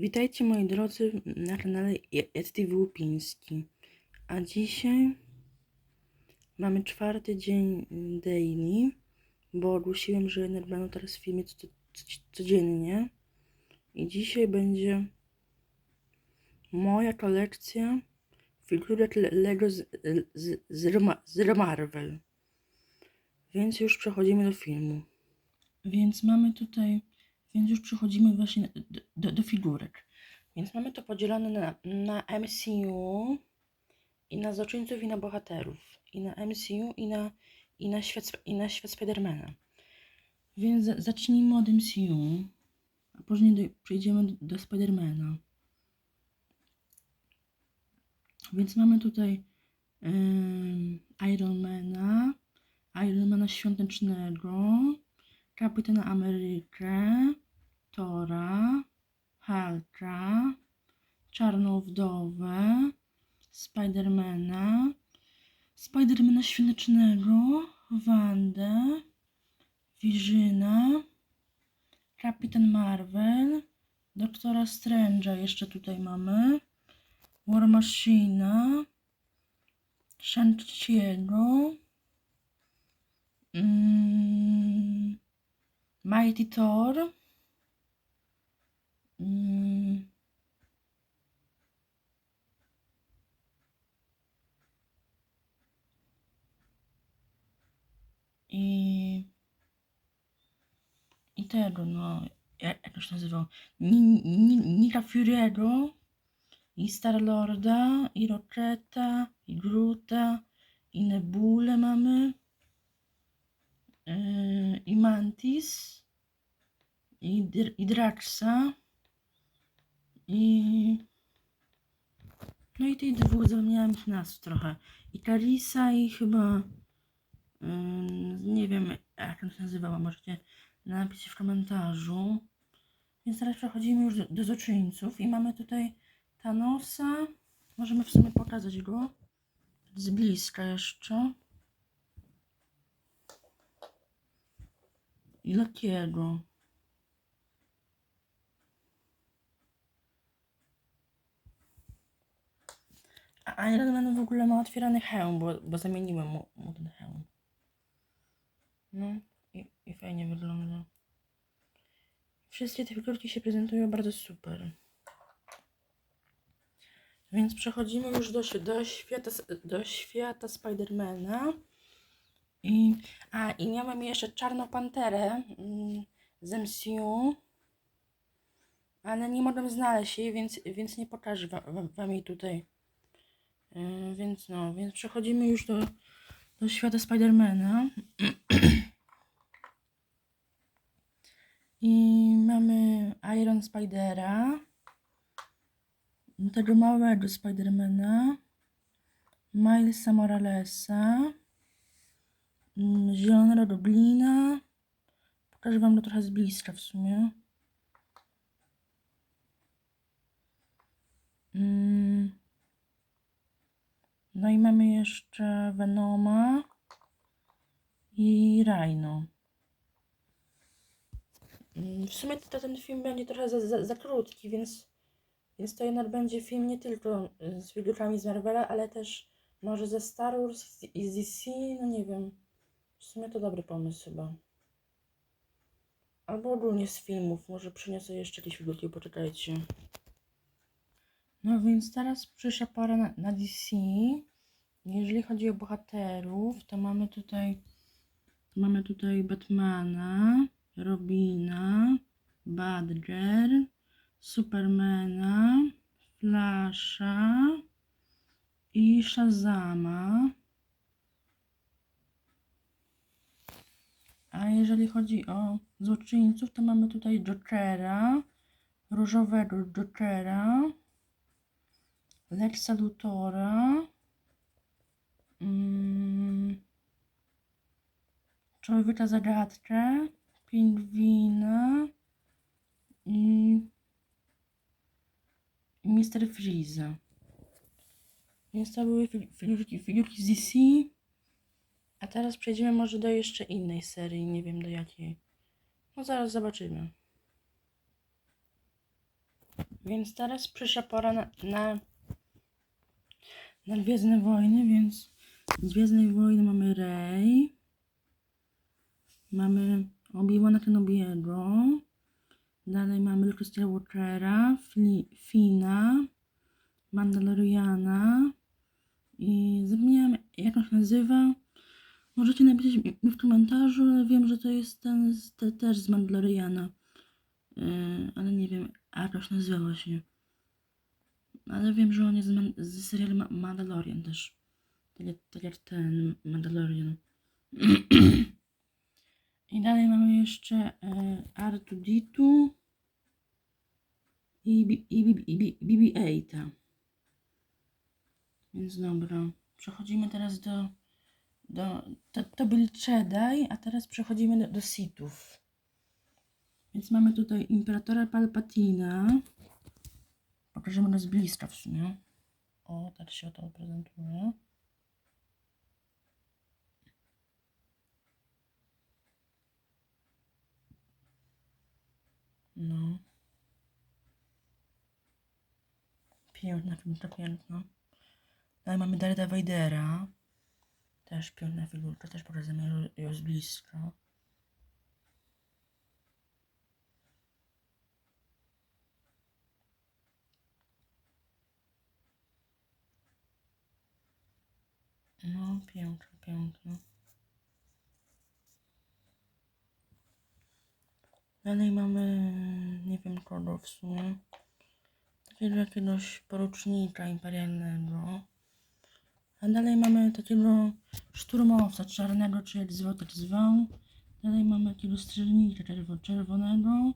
Witajcie moi drodzy na kanale TV Łupiński. A dzisiaj mamy czwarty dzień daily, bo ogłosiłem, że będą teraz filmy co, co, codziennie. I dzisiaj będzie moja kolekcja figurek Le- Lego z, z, z, z Marvel. Więc już przechodzimy do filmu. Więc mamy tutaj, więc już przechodzimy właśnie do, do, do figurek. Więc mamy to podzielone na, na MCU i na złoczyńców i na bohaterów. I na MCU i na, i na świat, i na świat Spidermana. Więc za- zacznijmy od MCU, a później do, przejdziemy do, do Spidermana. Więc mamy tutaj ym, Ironmana, Ironmana Świątecznego, Kapitana Amerykę, Tora, Hulka, Czarną Wdowę, Spidermana, Spidermana Świątecznego, Wandę, Wirzyna, Kapitan Marvel, Doktora Strange'a jeszcze tutaj mamy, War Machina, Shang-Chi'ego, mm, Mighty Thor, i i tego, no, jak, to się nazywał, Ni- Ni- Nika Fury'ego, i Star-Lorda, i Rocketa, i Groota, i Nebulę mamy, yy, i Mantis, i, Dr- i Draxa, i... No i tych dwóch zapomniałam ich nazw trochę. I Carissa i chyba... Yy, nie wiem jak on się nazywała, możecie napisać w komentarzu. Więc teraz przechodzimy już do, do i mamy tutaj Thanosa. Możemy w sumie pokazać go z bliska jeszcze. I Lokiego. A Iron Man w ogóle ma otwierany hełm, bo, bo zamieniłem mu, mu ten hełm. No i, i fajnie wygląda. Wszystkie te figurki się prezentują bardzo super. Więc przechodzimy już do, do świata, do świata Spidermana. I, a, i miałem jeszcze Czarną Panterę mm, z MCU. Ale nie mogłem znaleźć jej, więc, więc nie pokażę wa, wa, wam jej tutaj. Yy, więc no, więc przechodzimy już do, do świata Spidermana. I mamy Iron Spidera, tego małego Spidermana, Milesa Moralesa, mm, Zielonego Goblina. Pokażę wam go trochę z bliska w sumie. Mm. No i mamy jeszcze Venoma i Rhino. Mm, W sumie to ten film będzie trochę za, za, za krótki, więc, więc to jednak będzie film nie tylko z figurkami z Marvela, ale też może ze Star Wars i z DC, no nie wiem. W sumie to dobry pomysł chyba. Albo ogólnie z filmów, może przyniosę jeszcze jakieś figurki, poczekajcie. No więc teraz przyszła pora na, na DC. Jeżeli chodzi o bohaterów, to mamy tutaj mamy tutaj Batmana, Robina, Badger, Supermana, Flasha i Shazama. A jeżeli chodzi o złoczyńców, to mamy tutaj Jokera, różowego Jokera, Lexa Luthora, mm, Człowieka zagadkę, pingwina i, Mr. Freeza. Więc to były fi- figurki, figurki z DC. A teraz przejdziemy może do jeszcze innej serii, nie wiem do jakiej. No zaraz zobaczymy. Więc teraz przyszła pora na, na, na Gwiezdne Wojny, więc z Gwiezdnej Wojny mamy Rey, mamy Obi-Wana Kenobiego, dalej mamy Luke Skywalkera, Fina, Mandaloriana i zapomniałam jak on się nazywa. Możecie napisać mi- w komentarzu, ale wiem, że to jest ten z, te, też z Mandaloriana. Yy, ale nie wiem, jak on się nazywa właśnie. Ale wiem, że on jest z, z serialu Ma- Mandalorian też. Tak jak, tak jak ten Mandalorian. I dalej mamy jeszcze e, R2D2 i, B- i, B- i, B- BB-8. Więc dobra. Przechodzimy teraz do. do to, to byli Jedi, a teraz przechodzimy do, do Sithów. Więc mamy tutaj Imperatora Palpatina. Pokażemy go z bliska w sumie. O, tak się to prezentuje. No. Piękna, piękna, piękna. Dalej mamy Dareda Vadera. Też piękna figurka, też pokażemy ją z bliska. No, piękna, piękna. Dalej mamy, nie wiem kogo w sumie. Takiego jakiegoś porucznika imperialnego. A dalej mamy takiego szturmowca czarnego, czy jak zwał, tak zwał. Dalej mamy jakiegoś strzelnika czerwo- czerwonego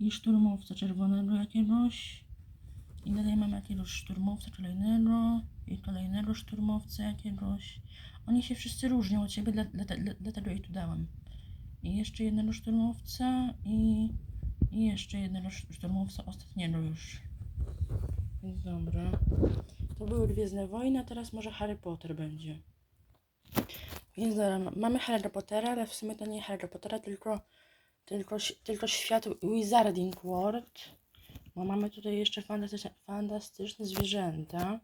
i szturmowca czerwonego jakiegoś. I dalej mamy jakiegoś szturmowca kolejnego i kolejnego szturmowca jakiegoś. Oni się wszyscy różnią od siebie, dla, dla, dla, dlatego ich tu dałam. I jeszcze jednego szturmowca i, i jeszcze jednego sz- szturmowca ostatniego już. Więc dobra. To były Gwiezdne Wojny, a teraz może Harry Potter będzie. Więc dobra, ma- mamy Harry Pottera, ale w sumie to nie Harry Pottera, tylko, tylko, tylko świat Wizarding World. Bo mamy tutaj jeszcze fantastyczne, fantastyczne zwierzęta.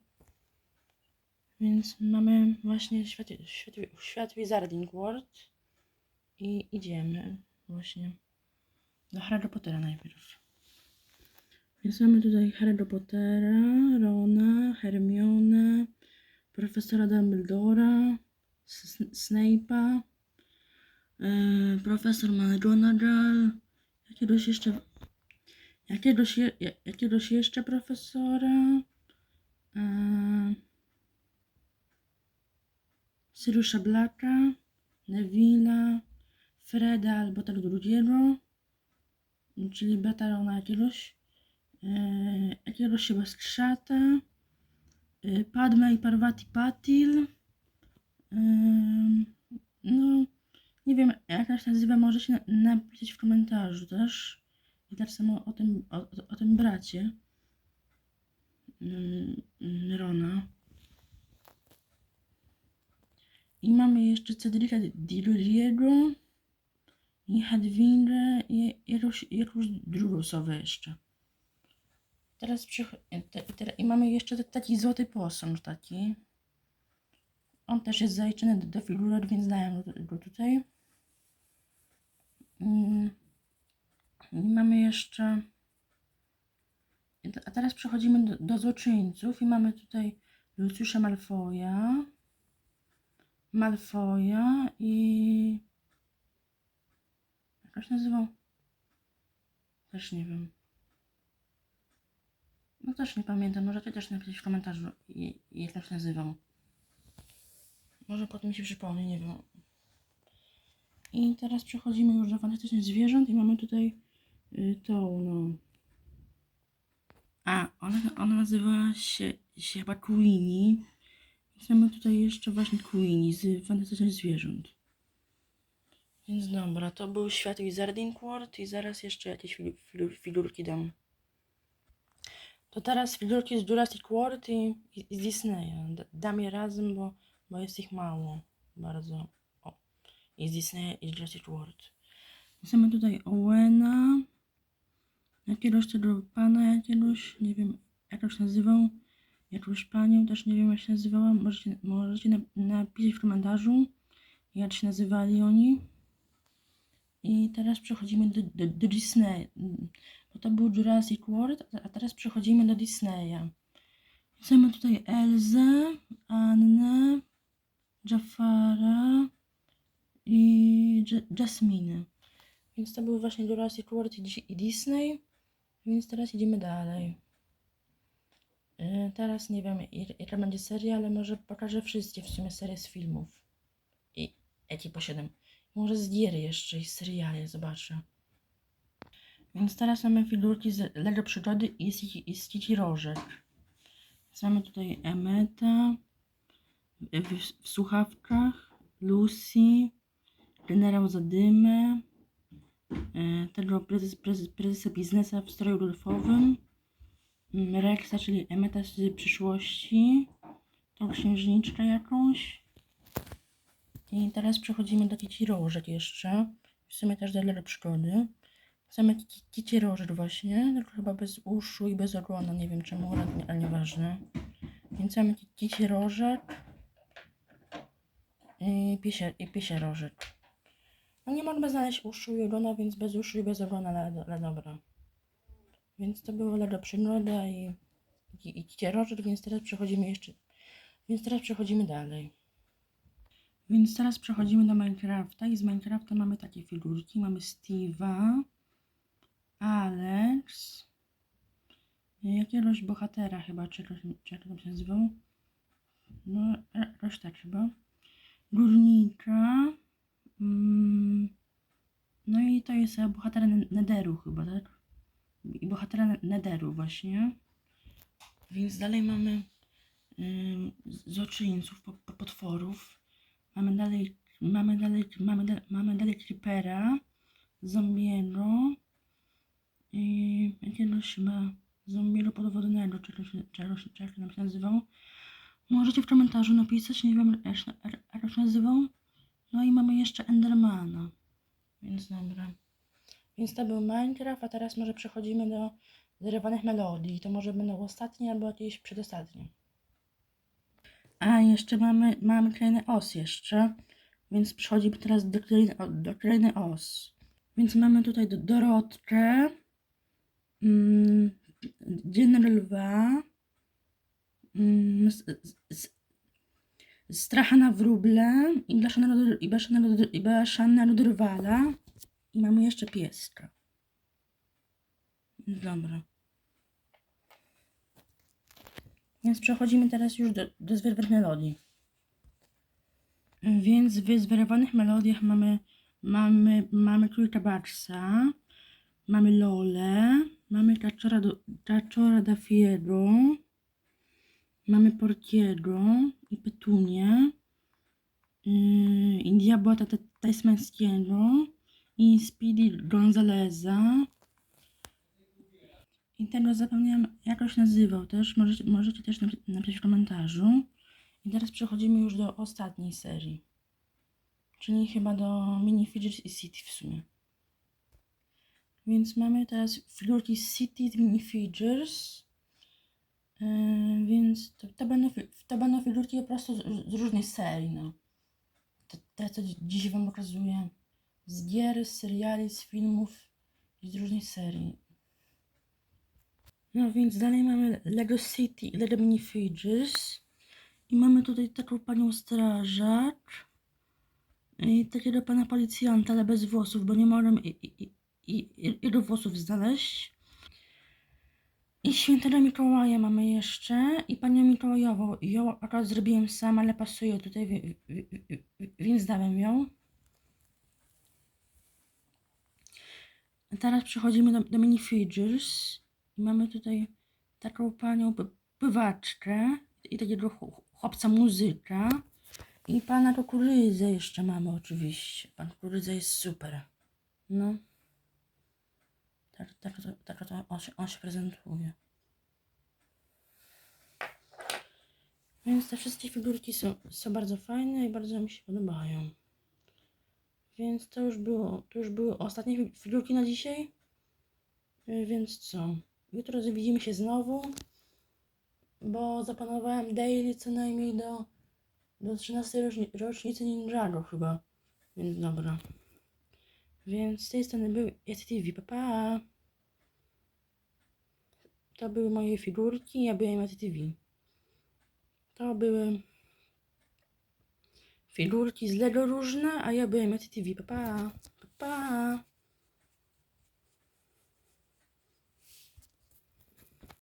Więc mamy właśnie świat, świat, świat Wizarding World. I idziemy właśnie do Harry Pottera najpierw. Więc mamy tutaj Harry Pottera, Rona, Hermione, profesora Dumbledora, Snape'a, e, profesor McGonagall, jakiegoś jeszcze, jakiegoś, je, ja- jakiegoś jeszcze profesora, e, Siriusza Blacka, Neville'a, Freda albo tak drugiego, czyli Betarona jakiegoś, e, jakiegoś chyba skrzata, e, Padme i Parvati Patil, e, no nie wiem jak ona się nazywa, możecie na, napisać w komentarzu też i tak samo o tym, o, o, tym bracie mm, Rona. I mamy jeszcze Cedrica Di Luziego i i jakąś, jakąś drugą osobę jeszcze. Teraz te, te, i mamy jeszcze taki złoty posąg taki. On też jest zaliczony do, do więc dałem go, go tutaj. Mm. I mamy jeszcze... i A teraz przechodzimy do, do złoczyńców i mamy tutaj Luciusza Malfoya. Malfoya i... Jak się nazywał? Też nie wiem. No też nie pamiętam. Możecie też napisać w komentarzu, jak się nazywał. Może potem się przypomni, nie wiem. I teraz przechodzimy już do fantastycznych zwierząt i mamy tutaj y, tą, no... A, ona, ona nazywa się, się chyba Queenie. Więc mamy tutaj jeszcze właśnie Queenie z fantastycznych zwierząt. Więc dobra, to był świat Wizarding World i zaraz jeszcze jakieś figu- figu- figurki dam. To teraz figurki z Jurassic World i, i z Disneya. Dam je razem, bo, bo jest ich mało. Bardzo. O. I z Disneya i z Jurassic World. Mamy tutaj Owena, jakiegoś tego pana jakiegoś, nie wiem jak się nazywał, jakąś panią, też nie wiem jak się nazywała, możecie, możecie na- napisać w komentarzu, jak się nazywali oni. I teraz przechodzimy do, do, do Disney, bo to był Jurassic World, a- teraz przechodzimy do Disneya. Mamy tutaj Elzę, Annę, Jafara i J- Jasminę. Więc to był właśnie Jurassic World i Dis- i Disney. Więc teraz idziemy dalej. Yy, Teraz nie wiem, jak- jaka będzie seria, ale może pokażę wszystkie w sumie serie z filmów. I jakie posiadam. Może z gier jeszcze i z seriali, zobaczę. Więc teraz mamy figurki z Lego Przygody i z, i z Kitty Rożek. Więc mamy tutaj Emeta w, w, w słuchawkach, Lucy, generał Zadymę, e, tego prezes, prezes, prezesa biznesa w stroju golfowym, mm, Rexa, czyli Emeta z przyszłości, tą księżniczkę jakąś. I teraz przechodzimy do Kici Rożek jeszcze. W sumie też Lego Przygody. Same Ki- Kici Rożek właśnie, tylko chyba bez uszu i bez ogona, nie wiem czemu, ale, nieważne. Więc Ki- Kici Rożek i piesie, i piesie Rożek. No nie mogę znaleźć uszu i ogona, więc bez uszu i bez ogona, ale, ale dobra. Więc to było Lego Przygoda i, i, i Rożek, więc teraz przechodzimy jeszcze, więc teraz przechodzimy dalej. Więc teraz przechodzimy do Minecrafta i z Minecrafta mamy takie figurki. Mamy Steve'a, Alex, jakiegoś bohatera chyba, czy, czy jak tam się nazywał. No, jakoś tak chyba. Górnika. Mm, no i to jest e, bohatera Ne- Nederu chyba, tak? I bohatera Ne- Nederu właśnie. Więc dalej mamy ym, złoczyńców, po, po, potworów. Mamy dalej, mamy dalej, mamy, da, mamy dalej Creepera, Zombiego i jakiegoś chyba Zombiego podwodnego, czegoś, czegoś, czegoś nam się nazywał. Możecie w komentarzu napisać, nie wiem jak się, jak się nazywał. No i mamy jeszcze Endermana. Więc dobra. Więc to był Minecraft, a teraz może przechodzimy do zrywanych melodii. To może będą ostatnie albo jakieś przedostatnie. A jeszcze mamy, mamy krainę Os jeszcze, więc przechodzimy teraz do krainy, do krainy Os. Więc mamy tutaj do, Dorotkę, mm, Dzień Lwa, mm, z, z, Stracha na wróble i Drwala. I mamy jeszcze pieska. Dobra. Więc przechodzimy teraz już do, do zwerwanych melodii. Więc w zwerwanych melodiach mamy, mamy, mamy Królika Baxa, mamy Lolę, mamy Kaczora, do, Kaczora Dafiego, mamy Portiego i Petunię, yy, i Diabła ta- ta- Tasmańskiego, i Speedy Gonzaleza, i tego zapomniałam, się nazywał też. Możecie, możecie też napi- napisać w komentarzu. I teraz przechodzimy już do ostatniej serii. Czyli chyba do Mini Fidget i City w sumie. Więc mamy teraz figurki City Mini Figures. Yy, więc to, to, będą, to będą figurki po prostu z, z różnej serii. No. Te, te, co dzi- dziś Wam pokazuję. Z gier, z seriali, z filmów i z różnej serii. No więc dalej mamy Lego City, Lego Minifigures. I mamy tutaj taką panią strażak. I takiego pana policjanta, ale bez włosów, bo nie mogłem jego włosów znaleźć. I świętego Mikołaja mamy jeszcze. I panią Mikołajową. Ją akurat zrobiłem sam, ale pasuje tutaj, wi- wi- wi- wi- więc dałem ją. A teraz przechodzimy do, do minifigures. Mamy tutaj taką panią pływaczkę i takiego ch- chłopca muzyka. I pana kukurydzę jeszcze mamy oczywiście. Pan kukurydza jest super. No. Tak, tak, tak, tak to on się, on się prezentuje. Więc te wszystkie figurki są, są bardzo fajne i bardzo mi się podobają. Więc to już było, to już były ostatnie fi- figurki na dzisiaj. Y, Więc co? Jutro widzimy się znowu, bo zaplanowałem daily co najmniej do, do 13 roczni- rocznicy Ninjago chyba. Więc dobra. Więc z tej strony był ETV, pa pa! To były moje figurki, ja byłem ETV. To były figurki z Lego różne, a ja byłem ETV, pa pa! pa, pa.